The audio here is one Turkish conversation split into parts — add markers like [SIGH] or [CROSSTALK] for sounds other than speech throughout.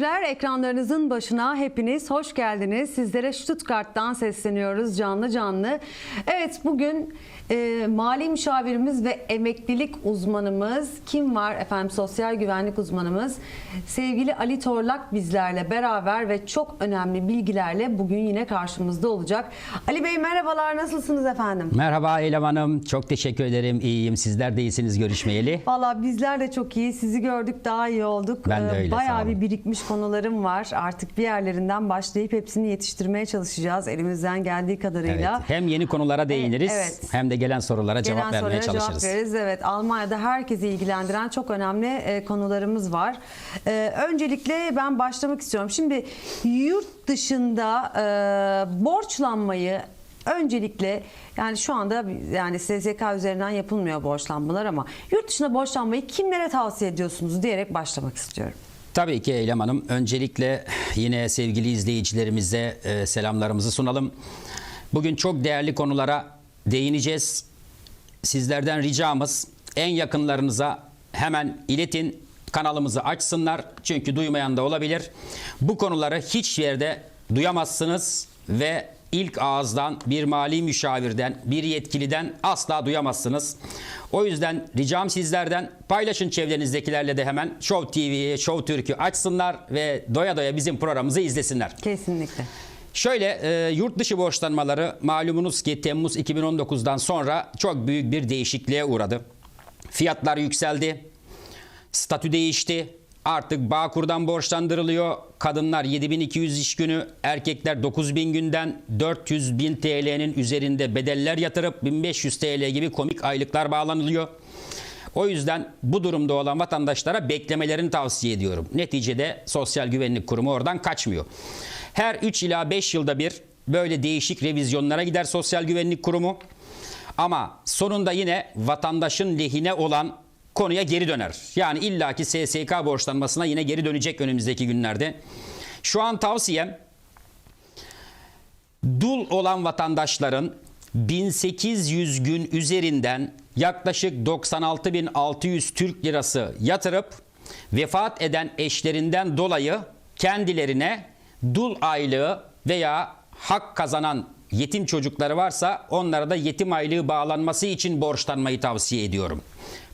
izleyiciler ekranlarınızın başına hepiniz hoş geldiniz. Sizlere Stuttgart'tan sesleniyoruz canlı canlı. Evet bugün e, mali müşavirimiz ve emeklilik uzmanımız kim var efendim sosyal güvenlik uzmanımız sevgili Ali Torlak bizlerle beraber ve çok önemli bilgilerle bugün yine karşımızda olacak. Ali Bey merhabalar nasılsınız efendim? Merhaba Eylem Hanım. Çok teşekkür ederim. İyiyim. Sizler de iyisiniz görüşmeyeli. [LAUGHS] Valla bizler de çok iyi. Sizi gördük daha iyi olduk. Ben de Ee, öyle, Bayağı bir birikmiş konularım var. Artık bir yerlerinden başlayıp hepsini yetiştirmeye çalışacağız elimizden geldiği Evet. kadarıyla. Hem yeni konulara değiniriz evet. hem de gelen sorulara cevap Gelen vermeye sorulara çalışırız. cevap veririz. Evet, Almanya'da herkesi ilgilendiren çok önemli e, konularımız var. E, öncelikle ben başlamak istiyorum. Şimdi yurt dışında e, borçlanmayı öncelikle yani şu anda yani SSK üzerinden yapılmıyor borçlanmalar ama yurt dışında borçlanmayı kimlere tavsiye ediyorsunuz diyerek başlamak istiyorum. Tabii ki Eylem Hanım. Öncelikle yine sevgili izleyicilerimize e, selamlarımızı sunalım. Bugün çok değerli konulara değineceğiz. Sizlerden ricamız en yakınlarınıza hemen iletin. Kanalımızı açsınlar. Çünkü duymayan da olabilir. Bu konuları hiç yerde duyamazsınız ve ilk ağızdan bir mali müşavirden, bir yetkiliden asla duyamazsınız. O yüzden ricam sizlerden paylaşın çevrenizdekilerle de hemen Show TV'yi, Show Türk'ü açsınlar ve doya doya bizim programımızı izlesinler. Kesinlikle. Şöyle e, yurt dışı borçlanmaları malumunuz ki Temmuz 2019'dan sonra çok büyük bir değişikliğe uğradı. Fiyatlar yükseldi. Statü değişti. Artık Bağkur'dan borçlandırılıyor. Kadınlar 7200 iş günü, erkekler 9000 günden 400 bin TL'nin üzerinde bedeller yatırıp 1500 TL gibi komik aylıklar bağlanılıyor. O yüzden bu durumda olan vatandaşlara beklemelerini tavsiye ediyorum. Neticede Sosyal Güvenlik Kurumu oradan kaçmıyor. Her 3 ila 5 yılda bir böyle değişik revizyonlara gider Sosyal Güvenlik Kurumu. Ama sonunda yine vatandaşın lehine olan konuya geri döner. Yani illaki SSK borçlanmasına yine geri dönecek önümüzdeki günlerde. Şu an tavsiyem dul olan vatandaşların 1800 gün üzerinden yaklaşık 96.600 Türk lirası yatırıp vefat eden eşlerinden dolayı kendilerine dul aylığı veya hak kazanan yetim çocukları varsa onlara da yetim aylığı bağlanması için borçlanmayı tavsiye ediyorum.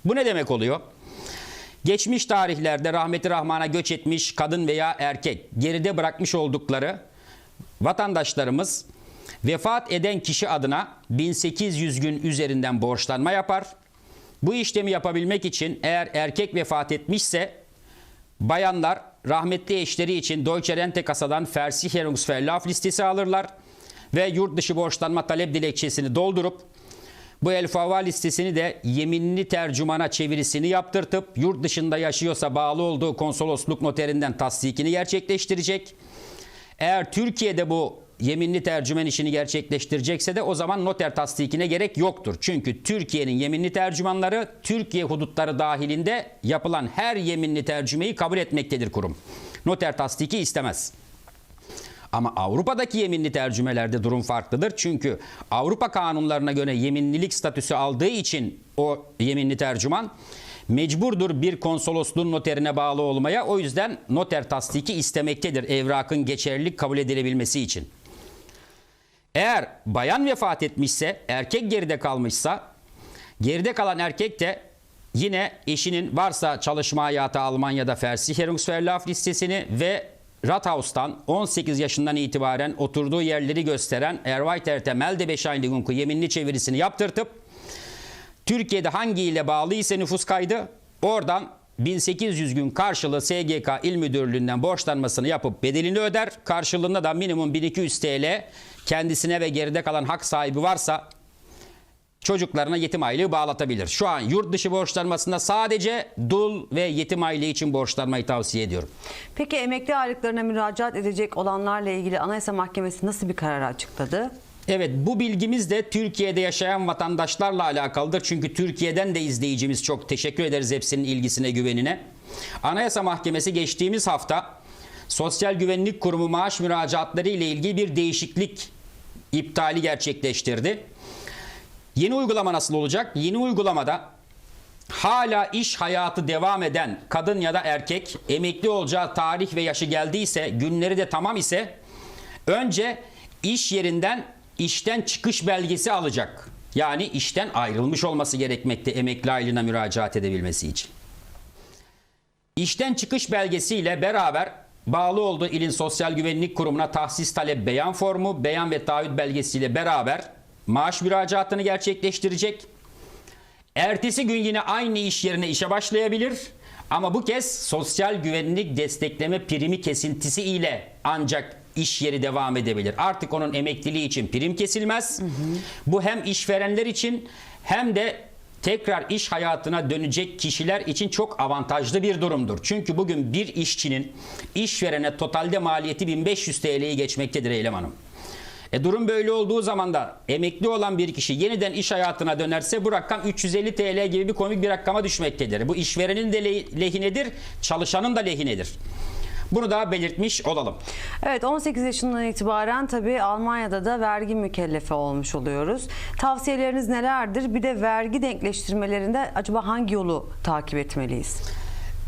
Bu ne demek oluyor? Geçmiş tarihlerde rahmeti rahmana göç etmiş kadın veya erkek geride bırakmış oldukları vatandaşlarımız vefat eden kişi adına 1800 gün üzerinden borçlanma yapar. Bu işlemi yapabilmek için eğer erkek vefat etmişse bayanlar rahmetli eşleri için Deutsche Rente Kasa'dan Versicherungsverlauf listesi alırlar ve yurt dışı borçlanma talep dilekçesini doldurup bu El Fava listesini de yeminli tercümana çevirisini yaptırtıp yurt dışında yaşıyorsa bağlı olduğu konsolosluk noterinden tasdikini gerçekleştirecek. Eğer Türkiye'de bu yeminli tercümen işini gerçekleştirecekse de o zaman noter tasdikine gerek yoktur. Çünkü Türkiye'nin yeminli tercümanları Türkiye hudutları dahilinde yapılan her yeminli tercümeyi kabul etmektedir kurum. Noter tasdiki istemez. Ama Avrupa'daki yeminli tercümelerde durum farklıdır. Çünkü Avrupa kanunlarına göre yeminlilik statüsü aldığı için o yeminli tercüman mecburdur bir konsolosluğun noterine bağlı olmaya. O yüzden noter tasdiki istemektedir evrakın geçerlilik kabul edilebilmesi için. Eğer bayan vefat etmişse, erkek geride kalmışsa, geride kalan erkek de yine eşinin varsa çalışma hayatı Almanya'da Versicherungsverlauf listesini ve Rathaus'tan 18 yaşından itibaren oturduğu yerleri gösteren Erweiterte Meldebescheinigung'u yeminli çevirisini yaptırtıp Türkiye'de hangi ile bağlı ise nüfus kaydı oradan 1800 gün karşılığı SGK İl Müdürlüğü'nden borçlanmasını yapıp bedelini öder. Karşılığında da minimum 1200 TL kendisine ve geride kalan hak sahibi varsa çocuklarına yetim aylığı bağlatabilir. Şu an yurt dışı borçlanmasında sadece dul ve yetim aylığı için borçlanmayı tavsiye ediyorum. Peki emekli aylıklarına müracaat edecek olanlarla ilgili Anayasa Mahkemesi nasıl bir karar açıkladı? Evet bu bilgimiz de Türkiye'de yaşayan vatandaşlarla alakalıdır. Çünkü Türkiye'den de izleyicimiz çok teşekkür ederiz hepsinin ilgisine güvenine. Anayasa Mahkemesi geçtiğimiz hafta Sosyal Güvenlik Kurumu maaş müracaatları ile ilgili bir değişiklik iptali gerçekleştirdi. Yeni uygulama nasıl olacak? Yeni uygulamada hala iş hayatı devam eden kadın ya da erkek emekli olacağı tarih ve yaşı geldiyse, günleri de tamam ise önce iş yerinden işten çıkış belgesi alacak. Yani işten ayrılmış olması gerekmekte emekli aylığına müracaat edebilmesi için. İşten çıkış belgesiyle beraber bağlı olduğu ilin Sosyal Güvenlik Kurumu'na tahsis talep beyan formu, beyan ve taahhüt belgesiyle beraber maaş müracaatını gerçekleştirecek. Ertesi gün yine aynı iş yerine işe başlayabilir. Ama bu kez sosyal güvenlik destekleme primi kesintisi ile ancak iş yeri devam edebilir. Artık onun emekliliği için prim kesilmez. Bu hem işverenler için hem de tekrar iş hayatına dönecek kişiler için çok avantajlı bir durumdur. Çünkü bugün bir işçinin işverene totalde maliyeti 1500 TL'yi geçmektedir Eylem Hanım. E durum böyle olduğu zaman da emekli olan bir kişi yeniden iş hayatına dönerse bu rakam 350 TL gibi bir komik bir rakama düşmektedir. Bu işverenin de le- lehinedir, çalışanın da lehinedir. Bunu da belirtmiş olalım. Evet 18 yaşından itibaren tabii Almanya'da da vergi mükellefi olmuş oluyoruz. Tavsiyeleriniz nelerdir? Bir de vergi denkleştirmelerinde acaba hangi yolu takip etmeliyiz?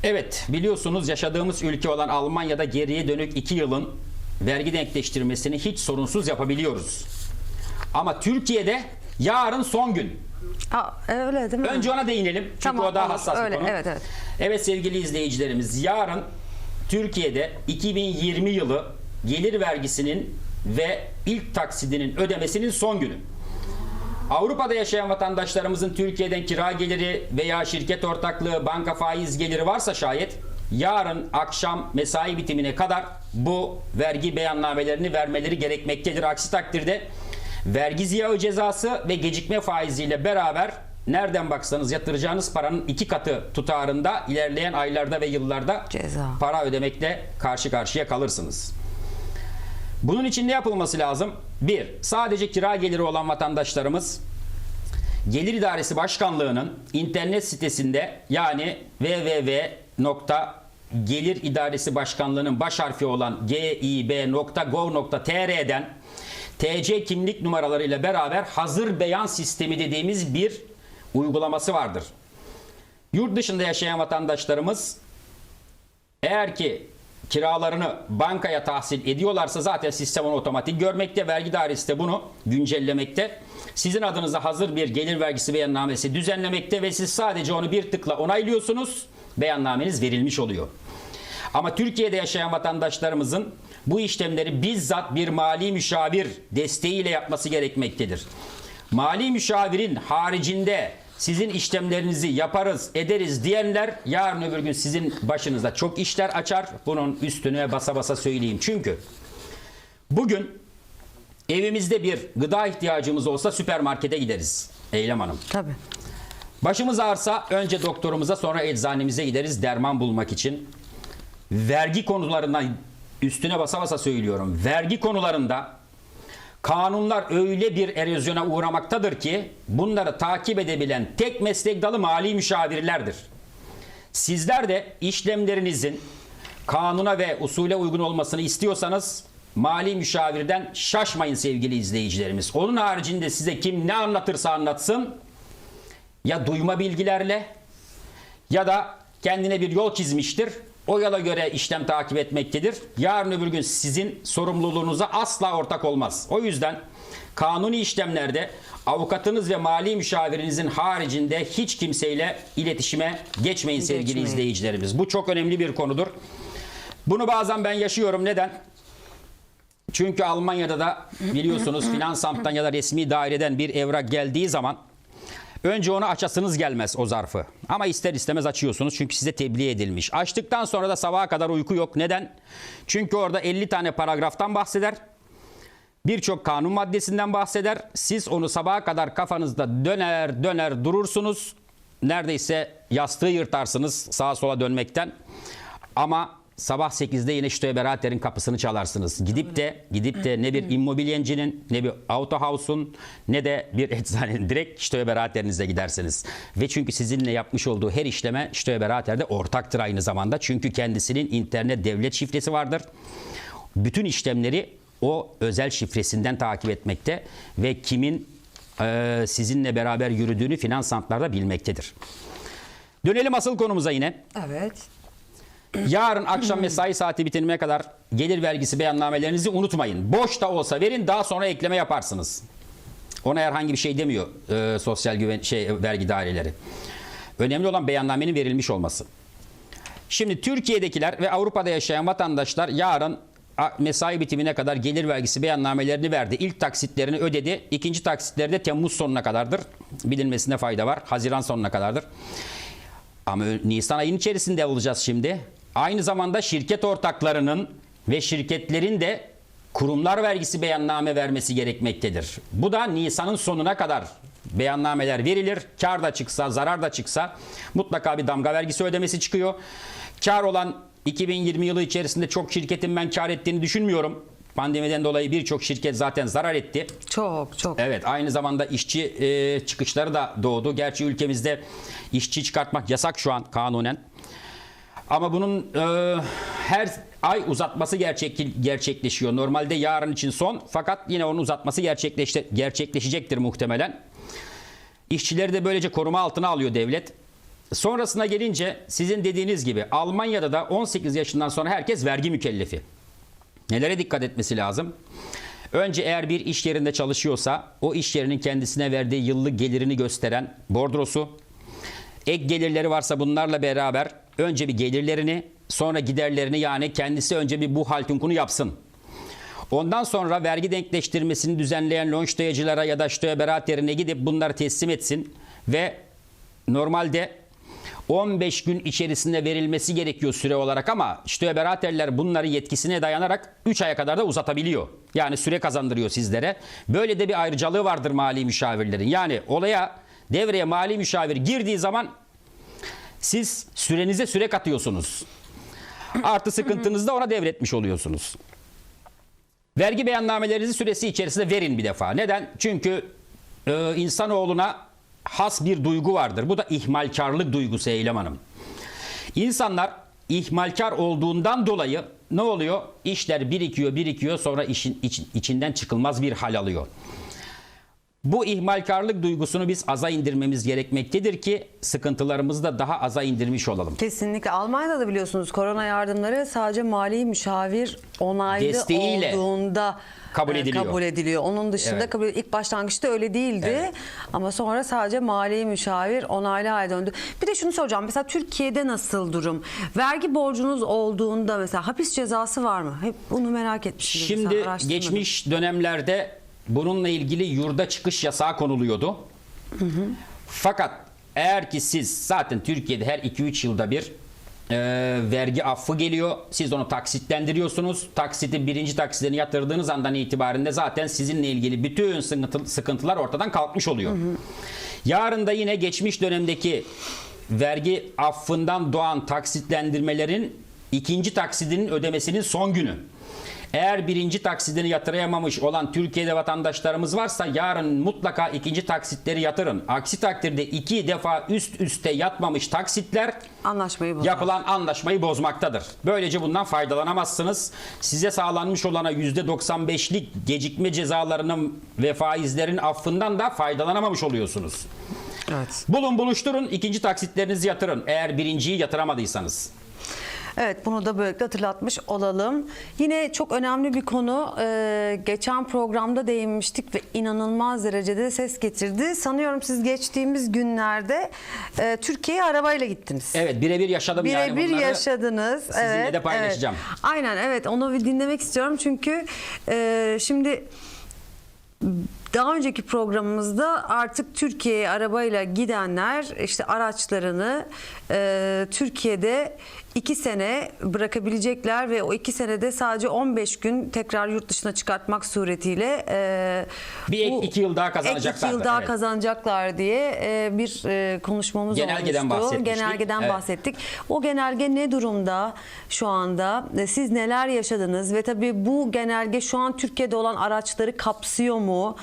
Evet biliyorsunuz yaşadığımız ülke olan Almanya'da geriye dönük 2 yılın vergi denkleştirmesini hiç sorunsuz yapabiliyoruz. Ama Türkiye'de yarın son gün. Aa, öyle değil mi? Önce ona değinelim. Çünkü Tamam, o daha olur. hassas Öyle, bir konu. evet, evet. Evet sevgili izleyicilerimiz yarın Türkiye'de 2020 yılı gelir vergisinin ve ilk taksidinin ödemesinin son günü. Avrupa'da yaşayan vatandaşlarımızın Türkiye'den kira geliri veya şirket ortaklığı, banka faiz geliri varsa şayet yarın akşam mesai bitimine kadar bu vergi beyannamelerini vermeleri gerekmektedir. Aksi takdirde vergi ziyağı cezası ve gecikme faiziyle beraber nereden baksanız yatıracağınız paranın iki katı tutarında ilerleyen aylarda ve yıllarda Ceza. para ödemekle karşı karşıya kalırsınız. Bunun için ne yapılması lazım? Bir, sadece kira geliri olan vatandaşlarımız Gelir İdaresi Başkanlığı'nın internet sitesinde yani www.gelir İdaresi Başkanlığı'nın baş harfi olan gib.gov.tr'den TC kimlik numaralarıyla beraber hazır beyan sistemi dediğimiz bir uygulaması vardır. Yurt dışında yaşayan vatandaşlarımız eğer ki kiralarını bankaya tahsil ediyorlarsa zaten sistem onu otomatik görmekte. Vergi dairesi de bunu güncellemekte. Sizin adınıza hazır bir gelir vergisi beyannamesi düzenlemekte ve siz sadece onu bir tıkla onaylıyorsunuz. Beyannameniz verilmiş oluyor. Ama Türkiye'de yaşayan vatandaşlarımızın bu işlemleri bizzat bir mali müşavir desteğiyle yapması gerekmektedir. Mali müşavirin haricinde sizin işlemlerinizi yaparız, ederiz diyenler yarın öbür gün sizin başınıza çok işler açar. Bunun üstüne basa basa söyleyeyim. Çünkü bugün evimizde bir gıda ihtiyacımız olsa süpermarkete gideriz. Eylem Hanım. Tabii. Başımız ağrısa önce doktorumuza sonra eczanemize gideriz derman bulmak için. Vergi konularından üstüne basa basa söylüyorum. Vergi konularında kanunlar öyle bir erozyona uğramaktadır ki bunları takip edebilen tek meslek dalı mali müşavirlerdir. Sizler de işlemlerinizin kanuna ve usule uygun olmasını istiyorsanız mali müşavirden şaşmayın sevgili izleyicilerimiz. Onun haricinde size kim ne anlatırsa anlatsın ya duyma bilgilerle ya da kendine bir yol çizmiştir. O yola göre işlem takip etmektedir. Yarın öbür gün sizin sorumluluğunuza asla ortak olmaz. O yüzden kanuni işlemlerde avukatınız ve mali müşavirinizin haricinde hiç kimseyle iletişime geçmeyin sevgili Geçmeyin. izleyicilerimiz. Bu çok önemli bir konudur. Bunu bazen ben yaşıyorum. Neden? Çünkü Almanya'da da biliyorsunuz [CLEARS THROAT] Finansamt'tan ya da resmi daireden bir evrak geldiği zaman önce onu açasınız gelmez o zarfı. Ama ister istemez açıyorsunuz çünkü size tebliğ edilmiş. Açtıktan sonra da sabaha kadar uyku yok. Neden? Çünkü orada 50 tane paragraftan bahseder. Birçok kanun maddesinden bahseder. Siz onu sabaha kadar kafanızda döner döner durursunuz. Neredeyse yastığı yırtarsınız sağa sola dönmekten. Ama sabah 8'de yine Ştoye Berater'in kapısını çalarsınız. Gidip de gidip de ne bir immobilyencinin ne bir autohouse'un ne de bir [LAUGHS] eczanenin direkt Ştoye Berater'inize gidersiniz. Ve çünkü sizinle yapmış olduğu her işleme Ştoye Berater'de ortaktır aynı zamanda. Çünkü kendisinin internet devlet şifresi vardır. Bütün işlemleri o özel şifresinden takip etmekte ve kimin eee, sizinle beraber yürüdüğünü finans bilmektedir. Dönelim asıl konumuza yine. Evet. Yarın akşam mesai saati bitimine kadar gelir vergisi beyannamelerinizi unutmayın. Boş da olsa verin daha sonra ekleme yaparsınız. Ona herhangi bir şey demiyor e, sosyal güven şey vergi daireleri. Önemli olan beyannamenin verilmiş olması. Şimdi Türkiye'dekiler ve Avrupa'da yaşayan vatandaşlar yarın mesai bitimine kadar gelir vergisi beyannamelerini verdi. İlk taksitlerini ödedi. İkinci taksitleri de Temmuz sonuna kadardır. Bilinmesine fayda var. Haziran sonuna kadardır. Ama Nisan ayının içerisinde olacağız şimdi. Aynı zamanda şirket ortaklarının ve şirketlerin de kurumlar vergisi beyanname vermesi gerekmektedir. Bu da Nisan'ın sonuna kadar beyannameler verilir. Kar da çıksa, zarar da çıksa mutlaka bir damga vergisi ödemesi çıkıyor. Kar olan 2020 yılı içerisinde çok şirketin ben kar ettiğini düşünmüyorum. Pandemiden dolayı birçok şirket zaten zarar etti. Çok çok. Evet aynı zamanda işçi e, çıkışları da doğdu. Gerçi ülkemizde işçi çıkartmak yasak şu an kanunen. Ama bunun e, her ay uzatması gerçek, gerçekleşiyor. Normalde yarın için son fakat yine onun uzatması gerçekleşte, gerçekleşecektir muhtemelen. İşçileri de böylece koruma altına alıyor devlet. Sonrasına gelince sizin dediğiniz gibi Almanya'da da 18 yaşından sonra herkes vergi mükellefi. Nelere dikkat etmesi lazım? Önce eğer bir iş yerinde çalışıyorsa o iş yerinin kendisine verdiği yıllık gelirini gösteren bordrosu, ek gelirleri varsa bunlarla beraber önce bir gelirlerini sonra giderlerini yani kendisi önce bir bu haltunkunu yapsın. Ondan sonra vergi denkleştirmesini düzenleyen lonştoyacılara ya da ştoyeberaterine gidip bunları teslim etsin ve normalde 15 gün içerisinde verilmesi gerekiyor süre olarak ama ştoyeberaterler bunları yetkisine dayanarak 3 aya kadar da uzatabiliyor. Yani süre kazandırıyor sizlere. Böyle de bir ayrıcalığı vardır mali müşavirlerin. Yani olaya devreye mali müşavir girdiği zaman siz sürenize süre katıyorsunuz. Artı sıkıntınızı da ona devretmiş oluyorsunuz. Vergi beyannamelerinizi süresi içerisinde verin bir defa. Neden? Çünkü e, insanoğluna has bir duygu vardır. Bu da ihmalkarlık duygusu Eylem Hanım. İnsanlar ihmalkar olduğundan dolayı ne oluyor? İşler birikiyor, birikiyor sonra işin iç- içinden çıkılmaz bir hal alıyor. Bu ihmalkarlık duygusunu biz aza indirmemiz gerekmektedir ki sıkıntılarımızı da daha aza indirmiş olalım. Kesinlikle. Almanya'da da biliyorsunuz korona yardımları sadece mali müşavir onaylı Desteğiyle olduğunda kabul e, ediliyor. kabul ediliyor. Onun dışında Evet. kabul ilk başlangıçta öyle değildi. Evet. Ama sonra sadece mali müşavir onaylı hale döndü. Bir de şunu soracağım. Mesela Türkiye'de nasıl durum? Vergi borcunuz olduğunda mesela hapis cezası var mı? Hep bunu merak etmişim. Şimdi geçmiş dönemlerde bununla ilgili yurda çıkış yasağı konuluyordu. Fakat eğer ki siz zaten Türkiye'de her 2-3 yılda bir e, vergi affı geliyor. Siz onu taksitlendiriyorsunuz. Taksitin birinci taksitini yatırdığınız andan itibaren de zaten sizinle ilgili bütün sıkıntı- sıkıntılar ortadan kalkmış oluyor. Yarın da yine geçmiş dönemdeki vergi affından doğan taksitlendirmelerin ikinci taksidinin ödemesinin son günü. Eğer birinci taksidini yatıramamış olan Türkiye'de vatandaşlarımız varsa yarın mutlaka ikinci taksitleri yatırın. Aksi takdirde iki defa üst üste yatmamış taksitler anlaşmayı bozar. yapılan anlaşmayı bozmaktadır. Böylece bundan faydalanamazsınız. Size sağlanmış olana %95'lik gecikme cezalarının ve faizlerin affından da faydalanamamış oluyorsunuz. Evet. Bulun buluşturun ikinci taksitlerinizi yatırın eğer birinciyi yatıramadıysanız. Evet bunu da böylelikle hatırlatmış olalım. Yine çok önemli bir konu. Ee, geçen programda değinmiştik ve inanılmaz derecede ses getirdi. Sanıyorum siz geçtiğimiz günlerde e, Türkiye'ye arabayla gittiniz. Evet birebir yaşadım yani Birebir bunları. yaşadınız. sizinle evet, de paylaşacağım. evet. Aynen evet onu bir dinlemek istiyorum çünkü e, şimdi daha önceki programımızda artık Türkiye'ye arabayla gidenler işte araçlarını e, Türkiye'de iki sene bırakabilecekler ve o iki senede sadece 15 gün tekrar yurt dışına çıkartmak suretiyle e, Bir ek bu- iki yıl daha ek kazanacaklar. yıl daha Evet. kazanacaklar diye e, bir e, konuşmamız Genelgeden olmuştu. bahsetmiştik. Genelgeden Evet. bahsettik. O genelge ne durumda şu anda? E, Siz neler yaşadınız ve tabii bu genelge şu an Türkiye'de olan araçları kapsıyor mu?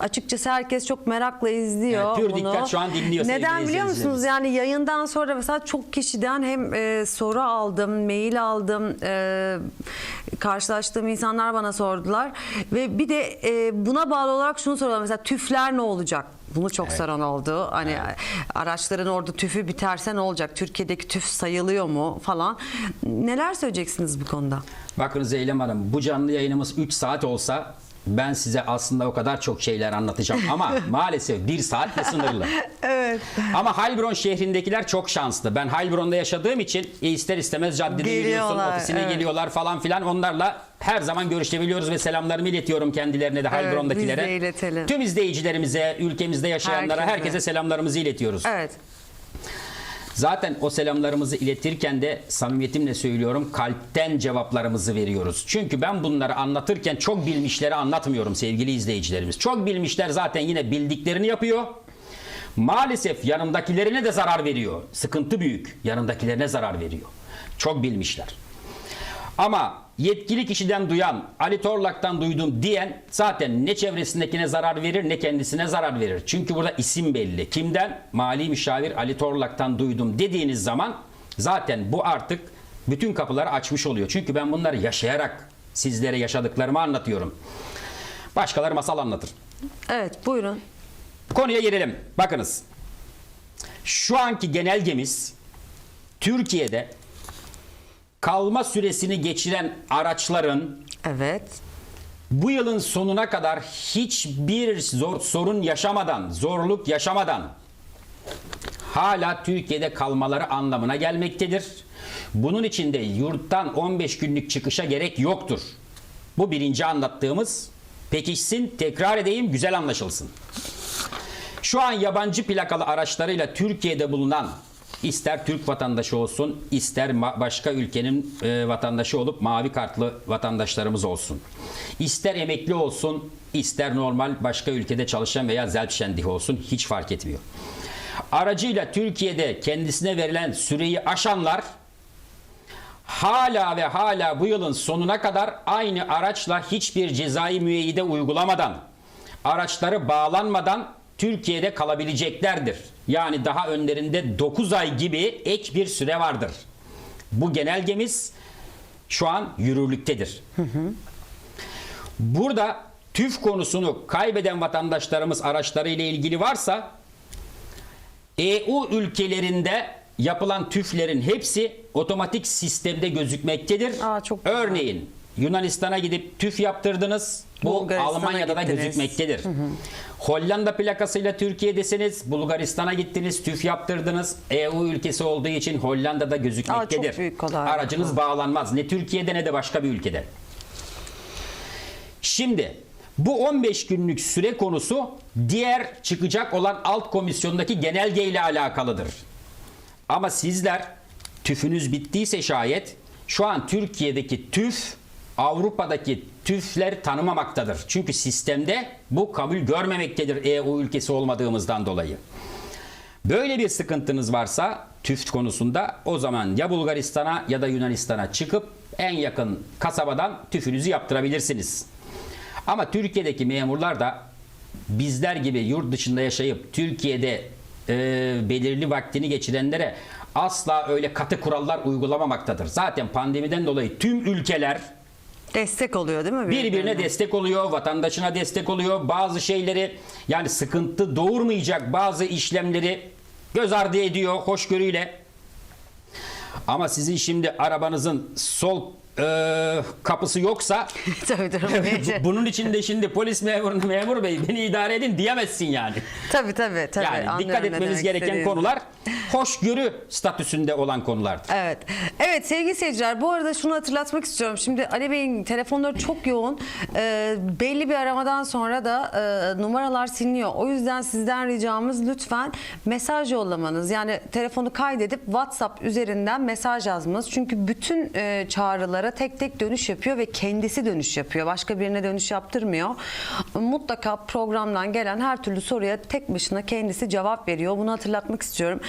Açıkçası herkes çok merakla izliyor Evet, pür bunu. dikkat şu an dinliyor Neden biliyor musunuz? Yani yayından sonra mesela çok kişiden hem e, soru aldım, mail aldım, e, karşılaştığım insanlar bana sordular ve bir de e, buna bağlı olarak şunu soruyorlar mesela tüfler ne olacak? Bunu çok soran oldu. Hani araçların orada tüfü biterse ne olacak? Türkiye'deki tüf sayılıyor mu falan. Neler söyleyeceksiniz bu konuda? Bakın Zeynep Hanım bu canlı yayınımız 3 saat olsa ben size aslında o kadar çok şeyler anlatacağım ama [LAUGHS] maalesef bir saatle sınırlı. [LAUGHS] Evet. Ama Heilbronn şehrindekiler çok şanslı. Ben Heilbronn'da yaşadığım için ister istemez caddede yürüyorsun, ofisine evet. geliyorlar falan filan. Onlarla her zaman görüşebiliyoruz ve selamlarımı iletiyorum kendilerine de Evet, Heilbronn'dakilere. biz de iletelim. Tüm izleyicilerimize, ülkemizde yaşayanlara, Herkese. herkese selamlarımızı iletiyoruz. Evet. Zaten o selamlarımızı iletirken de samimiyetimle söylüyorum kalpten cevaplarımızı veriyoruz. Çünkü ben bunları anlatırken çok bilmişleri anlatmıyorum sevgili izleyicilerimiz. Çok bilmişler zaten yine bildiklerini yapıyor. Maalesef yanındakilerine de zarar veriyor. Sıkıntı büyük. Yanındakilerine zarar veriyor. Çok bilmişler. Ama yetkili kişiden duyan, Ali Torlak'tan duydum diyen zaten ne çevresindekine zarar verir ne kendisine zarar verir. Çünkü burada isim belli. Kimden? Mali müşavir Ali Torlak'tan duydum dediğiniz zaman zaten bu artık bütün kapıları açmış oluyor. Çünkü ben bunları yaşayarak sizlere yaşadıklarımı anlatıyorum. Başkaları masal anlatır. Evet buyurun. Konuya girelim. Bakınız. Şu anki genelgemiz Türkiye'de kalma süresini geçiren araçların Evet. bu yılın sonuna kadar hiçbir zor, sorun yaşamadan, zorluk yaşamadan hala Türkiye'de kalmaları anlamına gelmektedir. Bunun için de yurttan 15 günlük çıkışa gerek yoktur. Bu birinci anlattığımız pekişsin, tekrar edeyim, güzel anlaşılsın. Şu an yabancı plakalı araçlarıyla Türkiye'de bulunan ister Türk vatandaşı olsun, ister başka ülkenin e, vatandaşı olup mavi kartlı vatandaşlarımız olsun. İster emekli olsun, ister normal başka ülkede çalışan veya zelpşendihi olsun hiç fark etmiyor. Aracıyla Türkiye'de kendisine verilen süreyi aşanlar hala ve hala bu yılın sonuna kadar aynı araçla hiçbir cezai müeyyide uygulamadan, araçları bağlanmadan Türkiye'de kalabileceklerdir. Yani daha önlerinde 9 ay gibi ek bir süre vardır. Bu genelgemiz şu an yürürlüktedir. Burada TÜF konusunu kaybeden vatandaşlarımız araçları ile ilgili varsa EU ülkelerinde yapılan tüflerin hepsi otomatik sistemde gözükmektedir. Aa, çok güzel. Örneğin Yunanistan'a gidip tüf yaptırdınız. Bu Almanya'da da gittiniz. gözükmektedir. Hollanda plakasıyla Türkiye'desiniz. Bulgaristan'a gittiniz, tüf yaptırdınız. EU ülkesi olduğu için Hollanda'da gözükmektedir. Aa, çok büyük kolaylık. Aracınız bağlanmaz. Ne Türkiye'de ne de başka bir ülkede. Şimdi bu 15 günlük süre konusu diğer çıkacak olan alt komisyondaki genelge ile alakalıdır. Ama sizler tüfünüz bittiyse şayet şu an Türkiye'deki tüf Avrupa'daki tüfler tanımamaktadır. Çünkü sistemde bu kabul görmemektedir EU ülkesi olmadığımızdan dolayı. Böyle bir sıkıntınız varsa tüft konusunda o zaman ya Bulgaristan'a ya da Yunanistan'a çıkıp en yakın kasabadan tüfünüzü yaptırabilirsiniz. Ama Türkiye'deki memurlar da bizler gibi yurt dışında yaşayıp Türkiye'de e, belirli vaktini geçirenlere asla öyle katı kurallar uygulamamaktadır. Zaten pandemiden dolayı tüm ülkeler Destek oluyor değil mi? birbirine destek oluyor, vatandaşına destek oluyor. Bazı şeyleri yani sıkıntı doğurmayacak bazı işlemleri göz ardı ediyor hoşgörüyle. Ama sizin şimdi arabanızın sol e, kapısı yoksa [LAUGHS] tabii tabii. [LAUGHS] bu- bunun için de şimdi polis memuru memur bey beni idare edin diyemezsin yani. tabii tabii. tabii. Yani dikkat demek gereken istediğinizi. konular hoşgörü statüsünde olan konulardır. Evet. Evet sevgili seyirciler bu arada şunu hatırlatmak istiyorum. Şimdi Ali Bey'in telefonları çok yoğun. Ee, belli bir aramadan sonra da e, numaralar siliniyor. O yüzden sizden ricamız lütfen mesaj yollamanız. Yani telefonu kaydedip WhatsApp üzerinden mesaj yazmanız. Çünkü bütün e, çağrılara tek tek dönüş yapıyor ve kendisi dönüş yapıyor. Başka birine dönüş yaptırmıyor. mutlaka programdan gelen her türlü soruya tek başına kendisi cevap veriyor. Bunu hatırlatmak istiyorum.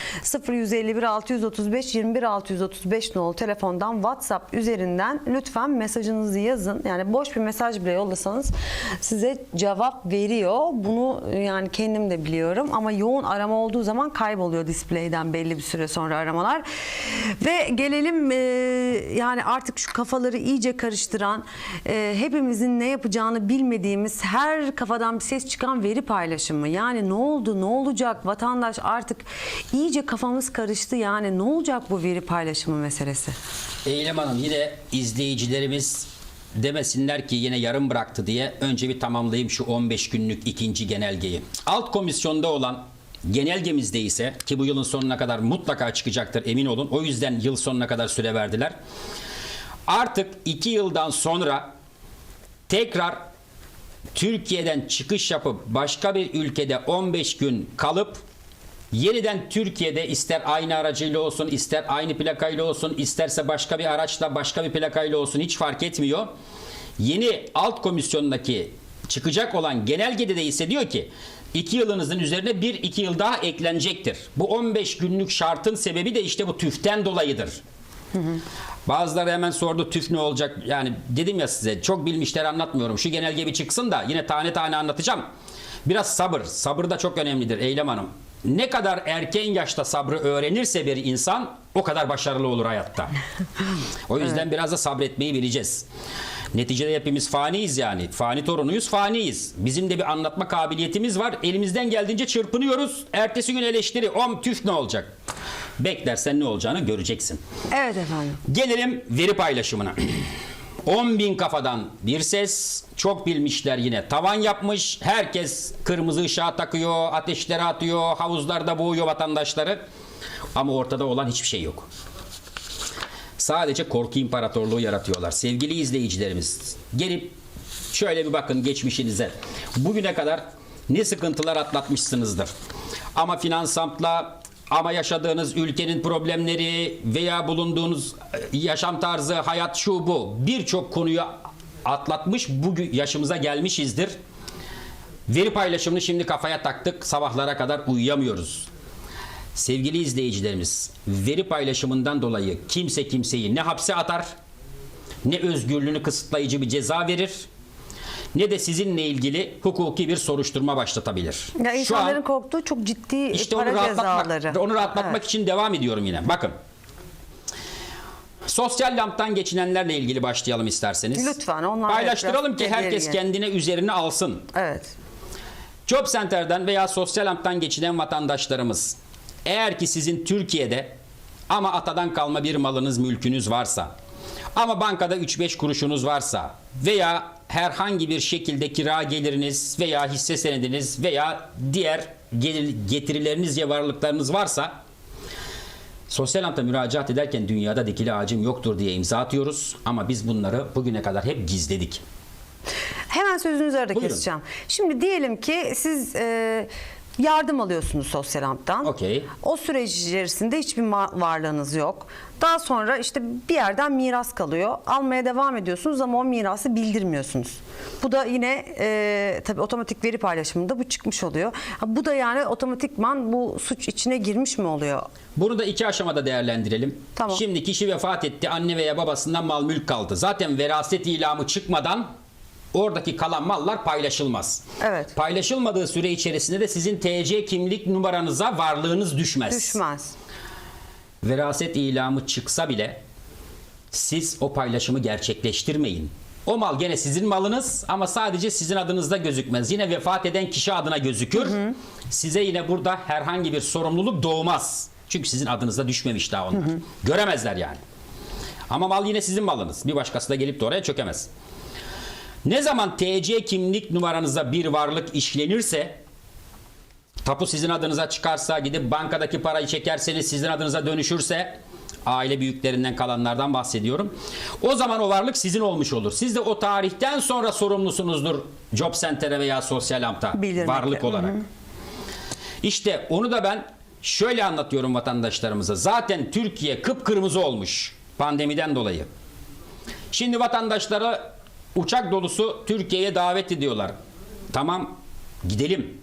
0151 635 21 635 nolu telefondan WhatsApp üzerinden lütfen mesajınızı yazın. Yani boş bir mesaj bile yollasanız size cevap veriyor. Bunu yani kendim de biliyorum ama yoğun arama olduğu zaman kayboluyor display'den belli bir süre sonra aramalar. Ve gelelim e, yani artık şu kafaları iyice karıştıran, e, hepimizin ne yapacağını bilmediğimiz her kafadan bir ses çıkan veri paylaşımı. Yani ne oldu, ne olacak? Vatandaş artık iyice kafamız karıştı. Yani ne olacak bu veri paylaşımı meselesi? Eylem Hanım yine izleyicilerimiz demesinler ki yine yarım bıraktı diye önce bir tamamlayayım şu 15 günlük ikinci genelgeyi. Alt komisyonda olan genelgemizde ise ki bu yılın sonuna kadar mutlaka çıkacaktır emin olun. O yüzden yıl sonuna kadar süre verdiler. Artık iki yıldan sonra tekrar Türkiye'den çıkış yapıp başka bir ülkede 15 gün kalıp yeniden Türkiye'de ister aynı aracıyla olsun, ister aynı plakayla olsun, isterse başka bir araçla, başka bir plakayla olsun hiç fark etmiyor. Yeni alt komisyondaki çıkacak olan genelgede de ise diyor ki 2 yılınızın üzerine bir iki yıl daha eklenecektir. Bu 15 günlük şartın sebebi de işte bu tüften dolayıdır. Bazıları hemen sordu tüf ne olacak? Yani dedim ya size çok bilmişler anlatmıyorum. Şu genelge bir çıksın da yine tane tane anlatacağım. Biraz sabır. Sabır da çok önemlidir Eylem Hanım. Ne kadar erken yaşta sabrı öğrenirse bir insan o kadar başarılı olur hayatta. O yüzden biraz da sabretmeyi bileceğiz. Neticede hepimiz faniyiz yani. Fani torunuyuz, faniyiz. Bizim de bir anlatma kabiliyetimiz var. Elimizden geldiğince çırpınıyoruz. Ertesi gün eleştiri, om tüf ne olacak? Beklersen ne olacağını göreceksin. Evet efendim. Gelelim veri paylaşımına. [CLEARS THROAT] 10 bin kafadan bir ses. Çok bilmişler yine. Tavan yapmış. Herkes kırmızı ışığa takıyor, ateşlere atıyor, havuzlarda boğuyor vatandaşları. Ama ortada olan hiçbir şey yok. Sadece korku imparatorluğu yaratıyorlar. Sevgili izleyicilerimiz, gelip şöyle bir bakın geçmişinize. Bugüne kadar ne sıkıntılar atlatmışsınızdır. Ama finansampla ama yaşadığınız ülkenin problemleri veya bulunduğunuz e, yaşam tarzı, hayat şu bu birçok konuyu atlatmış bugün yaşımıza gelmişizdir. Veri paylaşımını şimdi kafaya taktık. Sabahlara kadar uyuyamıyoruz. Sevgili izleyicilerimiz, veri paylaşımından dolayı kimse kimseyi ne hapse atar, ne özgürlüğünü kısıtlayıcı bir ceza verir, ne de sizinle ilgili hukuki bir soruşturma başlatabilir. Ya Şu an- insanların korktuğu çok ciddi işte onu para rahatlatmak, cezaları. onu rahatlatmak Evet. için devam ediyorum yine. Bakın. Sosyal lamptan geçinenlerle ilgili başlayalım isterseniz. Lütfen, onlarla Paylaştıralım ki herkes geriye. kendine üzerine alsın. Evet. Job Center'den veya sosyal lamptan geçinen vatandaşlarımız eğer ki sizin Türkiye'de ama atadan kalma bir malınız mülkünüz varsa ama bankada 3-5 kuruşunuz varsa veya herhangi bir şekilde kira geliriniz veya hisse senediniz veya diğer gelir, getirileriniz ya varlıklarınız varsa sosyal lampta müracaat ederken dünyada dikili ağacım yoktur diye imza atıyoruz ama biz bunları bugüne kadar hep gizledik. Hemen sözünüzü arada Buyurun. keseceğim. Şimdi diyelim ki siz e, yardım alıyorsunuz sosyal amptan. Okey. O süreç içerisinde hiçbir varlığınız yok. Daha sonra işte bir yerden miras kalıyor. Almaya devam ediyorsunuz ama o mirası bildirmiyorsunuz. Bu da yine e, tabii otomatik veri paylaşımında bu çıkmış oluyor. Ha, bu da yani otomatikman bu suç içine girmiş mi oluyor? Bunu da iki aşamada değerlendirelim. Tamam. Şimdi kişi vefat etti. Anne veya babasından mal mülk kaldı. Zaten veraset ilamı çıkmadan oradaki kalan mallar paylaşılmaz. Evet. Paylaşılmadığı süre içerisinde de sizin TC kimlik numaranıza varlığınız düşmez. Düşmez. Veraset ilamı çıksa bile siz o paylaşımı gerçekleştirmeyin. O mal gene sizin malınız ama sadece sizin adınızda gözükmez. Yine vefat eden kişi adına gözükür. Size yine burada herhangi bir sorumluluk doğmaz. Çünkü sizin adınıza düşmemiş daha onlar. Göremezler yani. Ama mal yine sizin malınız. Bir başkası da gelip de oraya çökemez. Ne zaman TC kimlik numaranıza bir varlık işlenirse tapu sizin adınıza çıkarsa gidip bankadaki parayı çekerseniz sizin adınıza dönüşürse aile büyüklerinden kalanlardan bahsediyorum. O zaman o varlık sizin olmuş olur. Siz de o tarihten sonra sorumlusunuzdur Job Center'e veya Sosyal Amp'ta Bildirmekle. varlık olarak. İşte onu da ben şöyle anlatıyorum vatandaşlarımıza. Zaten Türkiye kıpkırmızı olmuş pandemiden dolayı. Şimdi vatandaşlara uçak dolusu Türkiye'ye davet ediyorlar. Tamam gidelim.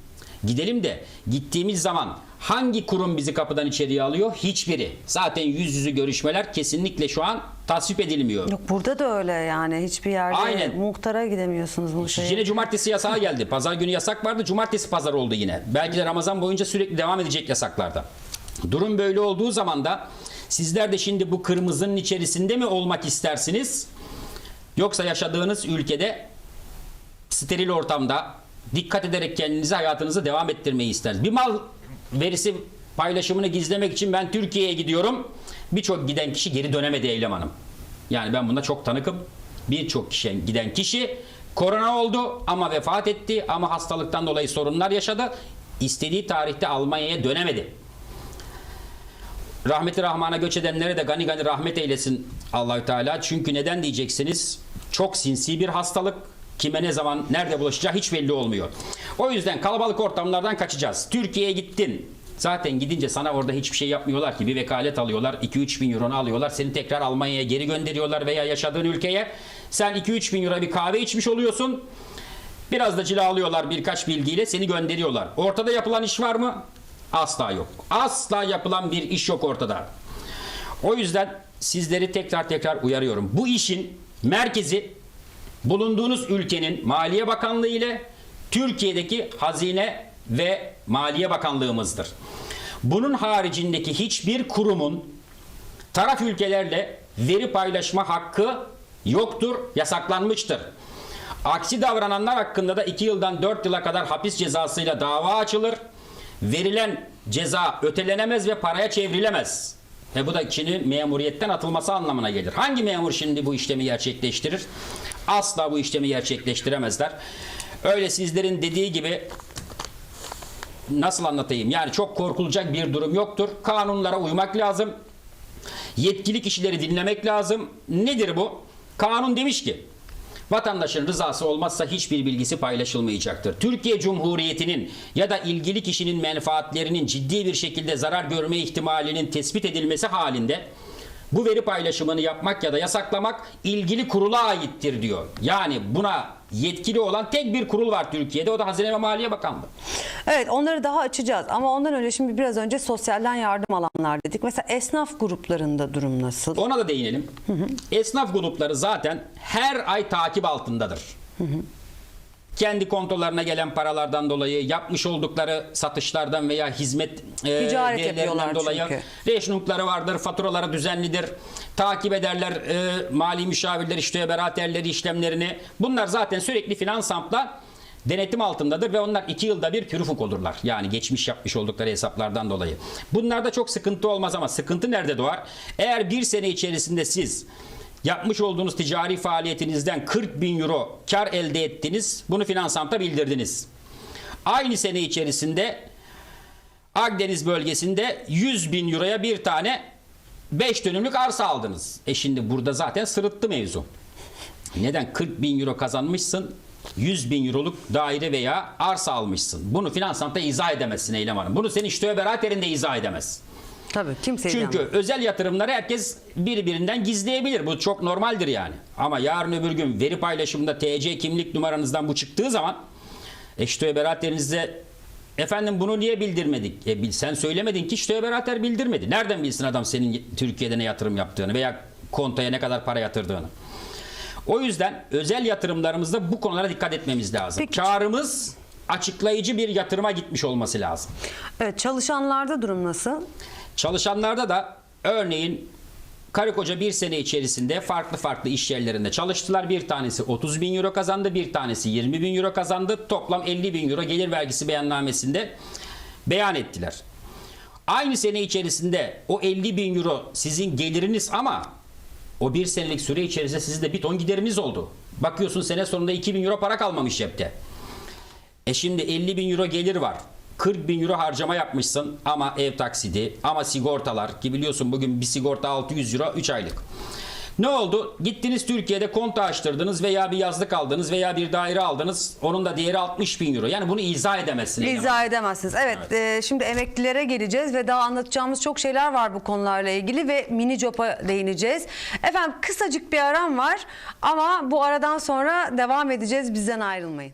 Gidelim de gittiğimiz zaman hangi kurum bizi kapıdan içeriye alıyor? Hiçbiri. Zaten yüz yüzü görüşmeler kesinlikle şu an tasvip edilmiyor. Yok burada da öyle yani hiçbir yerde Aynen. muhtara gidemiyorsunuz bu şeye. Yine cumartesi yasağı geldi. Pazar günü yasak vardı. Cumartesi pazar oldu yine. Belki de Ramazan boyunca sürekli devam edecek yasaklarda. Durum böyle olduğu zaman da sizler de şimdi bu kırmızının içerisinde mi olmak istersiniz? Yoksa yaşadığınız ülkede steril ortamda dikkat ederek kendinizi hayatınızı devam ettirmeyi istersiniz. Bir mal verisi paylaşımını gizlemek için ben Türkiye'ye gidiyorum. Birçok giden kişi geri dönemedi Eylem Hanım. Yani ben buna çok tanıkım. Birçok kişi giden kişi korona oldu ama vefat etti ama hastalıktan dolayı sorunlar yaşadı. İstediği tarihte Almanya'ya dönemedi. Rahmeti Rahman'a göç edenlere de gani gani rahmet eylesin Allahü Teala. Çünkü neden diyeceksiniz? Çok sinsi bir hastalık. Kime ne zaman nerede bulaşacağı hiç belli olmuyor. O yüzden kalabalık ortamlardan kaçacağız. Türkiye'ye gittin. Zaten gidince sana orada hiçbir şey yapmıyorlar ki. Bir vekalet alıyorlar. 2-3 bin euronu alıyorlar. Seni tekrar Almanya'ya geri gönderiyorlar veya yaşadığın ülkeye. Sen 2-3 bin euro bir kahve içmiş oluyorsun. Biraz da cila alıyorlar birkaç bilgiyle seni gönderiyorlar. Ortada yapılan iş var mı? Asla yok. Asla yapılan bir iş yok ortada. O yüzden sizleri tekrar tekrar uyarıyorum. Bu işin merkezi bulunduğunuz ülkenin Maliye Bakanlığı ile Türkiye'deki Hazine ve Maliye Bakanlığımızdır. Bunun haricindeki hiçbir kurumun taraf ülkelerle veri paylaşma hakkı yoktur, yasaklanmıştır. Aksi davrananlar hakkında da 2 yıldan 4 yıla kadar hapis cezasıyla dava açılır. Verilen ceza ötelenemez ve paraya çevrilemez. E bu da kişinin memuriyetten atılması anlamına gelir. Hangi memur şimdi bu işlemi gerçekleştirir? Asla bu işlemi gerçekleştiremezler. Öyle sizlerin dediği gibi nasıl anlatayım? Yani çok korkulacak bir durum yoktur. Kanunlara uymak lazım. Yetkili kişileri dinlemek lazım. Nedir bu? Kanun demiş ki vatandaşın rızası olmazsa hiçbir bilgisi paylaşılmayacaktır. Türkiye Cumhuriyeti'nin ya da ilgili kişinin menfaatlerinin ciddi bir şekilde zarar görme ihtimalinin tespit edilmesi halinde bu veri paylaşımını yapmak ya da yasaklamak ilgili kurula aittir diyor. Yani buna yetkili olan tek bir kurul var Türkiye'de o da Hazine ve Maliye Bakanlığı. Evet onları daha açacağız ama ondan önce şimdi biraz önce sosyalden yardım alanlar dedik. Mesela esnaf gruplarında durum nasıl? Ona da değinelim. Esnaf grupları zaten her ay takip altındadır. Kendi kontolarına gelen paralardan dolayı yapmış oldukları satışlardan veya hizmet e, Ticaret değerlerinden dolayı çünkü. reşnukları vardır, faturaları düzenlidir. Takip ederler e, mali müşavirler, işte beraterleri işlemlerini. Bunlar zaten sürekli finans ampla denetim altındadır ve onlar iki yılda bir pürüfük olurlar. Yani geçmiş yapmış oldukları hesaplardan dolayı. Bunlarda çok sıkıntı olmaz ama sıkıntı nerede doğar? Eğer bir sene içerisinde siz yapmış olduğunuz ticari faaliyetinizden 40 bin euro kar elde ettiniz. Bunu finans ampta bildirdiniz. Aynı sene içerisinde Akdeniz bölgesinde 100 bin euroya bir tane 5 dönümlük arsa aldınız. E şimdi burada zaten sırıttı mevzu. Neden? 40 bin euro kazanmışsın 100 bin euroluk daire veya arsa almışsın. Bunu finans ampta izah edemezsin Eylem Hanım. Bunu senin iştihar beraterin de izah edemez. Tabii kimse Çünkü özel yatırımları herkes birbirinden gizleyebilir. Bu çok normaldir yani. Ama yarın öbür gün veri paylaşımında TC kimlik numaranızdan bu çıktığı zaman eşitö beraterinizde efendim bunu niye bildirmedik? E, sen söylemedin ki eşitö berater bildirmedi. Nereden bilsin adam senin Türkiye'de ne yatırım yaptığını veya kontoya ne kadar para yatırdığını? O yüzden özel yatırımlarımızda bu konulara dikkat etmemiz lazım. Peki. Karımız açıklayıcı bir yatırıma gitmiş olması lazım. Evet çalışanlarda durum nasıl? Çalışanlarda da örneğin karı koca bir sene içerisinde farklı farklı iş yerlerinde çalıştılar. Bir tanesi 30 bin euro kazandı, bir tanesi 20 bin euro kazandı. Toplam 50 bin euro gelir vergisi beyannamesinde beyan ettiler. Aynı sene içerisinde o 50 bin euro sizin geliriniz ama o bir senelik süre içerisinde sizin de bir ton gideriniz oldu. Bakıyorsun sene sonunda 2 bin euro para kalmamış cepte. E şimdi 50 bin euro gelir var. 40 bin euro harcama yapmışsın ama ev taksidi ama sigortalar ki biliyorsun bugün bir sigorta 600 euro 3 aylık. Ne oldu? Gittiniz Türkiye'de konta açtırdınız veya bir yazlık aldınız veya bir daire aldınız. Onun da değeri 60 bin euro. Yani bunu izah edemezsin. Eylem İzah edemezsiniz. Evet, e, şimdi emeklilere geleceğiz ve daha anlatacağımız çok şeyler var bu konularla ilgili ve mini job'a değineceğiz. Efendim kısacık bir aram var ama bu aradan sonra devam edeceğiz. Bizden ayrılmayın.